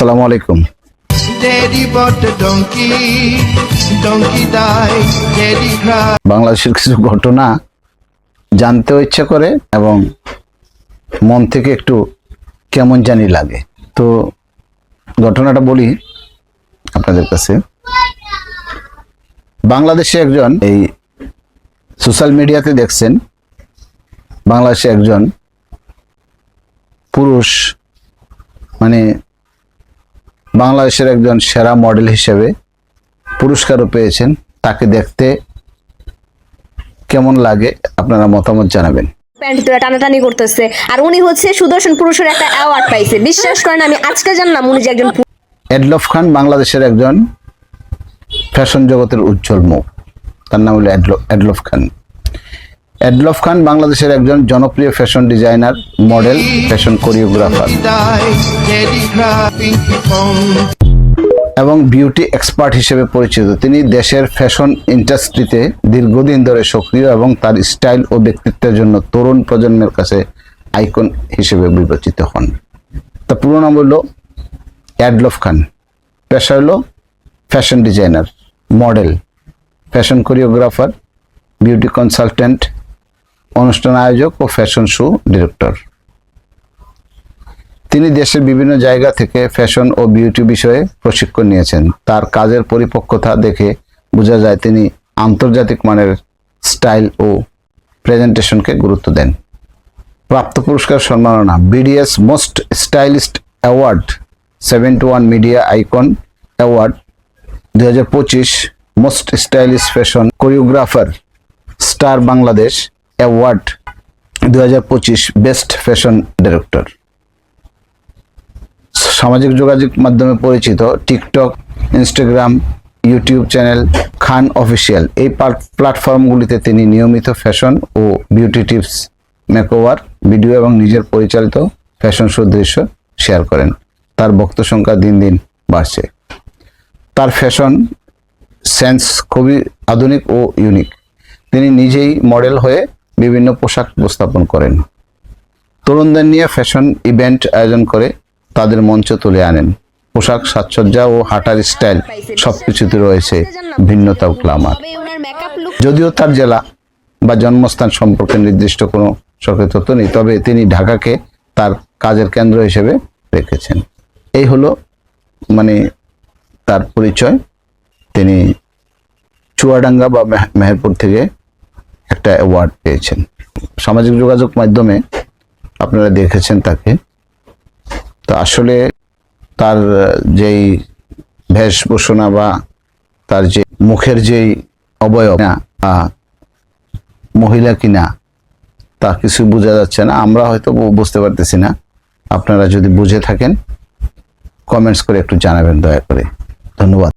আসসালামু আলাইকুম. বাংলাদেশের কিছু ঘটনা জানতেও ইচ্ছে করে এবং মন থেকে একটু কেমন জানি লাগে। তো ঘটনাটা বলি আপনাদের কাছে। বাংলাদেশে একজন এই সোশ্যাল মিডিয়াতে দেখছেন বাংলাদেশে একজন পুরুষ মানে বাংলাদেশের একজন সেরা মডেল হিসেবে পুরস্কারও পেয়েছেন। তাকে দেখতে কেমন লাগে আপনারা মতামত জানাবেন। প্যান্ট ধরে টানাটানি করতেছে। আর উনি হচ্ছে সুদর্শন পুরুষের একটা অ্যাওয়ার্ড পাইছে। বিশ্বাস করেন আমি আজকে জানলাম উনি যে একজন এডলফ খান বাংলাদেশের একজন ফ্যাশন জগতের উজ্জ্বল মুখ। তার নাম হলো এডল- এডলফ খান। এডলফ খান বাংলাদেশের একজন জনপ্রিয় fashion designer, model, fashion choreographer. এবং বিউটি এক্সপার্ট হিসেবে পরিচিত। তিনি দেশের ফ্যাশন ইন্ডাস্ট্রিতে দীর্ঘদিন ধরে সক্রিয় এবং তার স্টাইল ও ব্যক্তিত্বের জন্য তরুণ প্রজন্মের কাছে আইকন হিসেবে বিবেচিত হন। তা পুরো নাম হলো অ্যাডলফ খান। পেশা হলো fashion designer, model, fashion choreographer, beauty consultant অনুষ্ঠান আয়োজক ও ফ্যাশন শো ডিরেক্টর। তিনি দেশের বিভিন্ন জায়গা থেকে ফ্যাশন ও বিউটি বিষয়ে প্রশিক্ষণ নিয়েছেন। তার কাজের পরিপক্কতা দেখে বোঝা যায় তিনি আন্তর্জাতিক মানের স্টাইল ও প্রেজেন্টেশনকে গুরুত্ব দেন। প্রাপ্ত পুরস্কার সম্মাননা BDS most stylist award seventy one media icon award দুই হাজার পঁচিশ most stylish fashion choreographer star Bangladesh award দুই হাজার পঁচিশ বেস্ট ফ্যাশন ডিরেক্টর। সামাজিক যোগাযোগ মাধ্যমে পরিচিত TikTok, Instagram, YouTube channel Khan official. এই প্ল্যাটফর্মগুলিতে তিনি নিয়মিত ফ্যাশন ও বিউটি টিপস, মেকওভার, ভিডিও এবং নিজের পরিচালিত ফ্যাশন শো দৃশ্য শেয়ার করেন। তার ভক্ত সংখ্যা দিন দিন বাড়ছে। তার ফ্যাশন সেন্স খুবই আধুনিক ও ইউনিক। তিনি নিজেই মডেল হয়ে বিভিন্ন পোশাক উপস্থাপন করেন। তরুণদের নিয়ে ফ্যাশন ইভেন্ট আয়োজন করে তাদের মঞ্চ তুলে আনেন। পোশাক সাজসজ্জা ও হাঁটার স্টাইল সবকিছুতে রয়েছে ভিন্নতা ও যদিও তার জেলা বা জন্মস্থান সম্পর্কে নির্দিষ্ট কোনো সরকারি তথ্য নেই, তবে তিনি ঢাকাকে তার কাজের কেন্দ্র হিসেবে রেখেছেন। এই হলো মানে তার পরিচয়। তিনি চুয়াডাঙ্গা বা মেহ- মেহেরপুর থেকে একটা অ্যাওয়ার্ড পেয়েছেন। সামাজিক যোগাযোগ মাধ্যমে আপনারা দেখেছেন তাকে। তো আসলে তার যেই বেশভূষণা বা তার যে মুখের যেই অবয়ব না মহিলা কিনা, তা কিছু বোঝা যাচ্ছে না। আমরা হয়তো বুঝতে পারতেছি না। আপনারা যদি বুঝে থাকেন কমেন্টস করে একটু জানাবেন দয়া করে। ধন্যবাদ।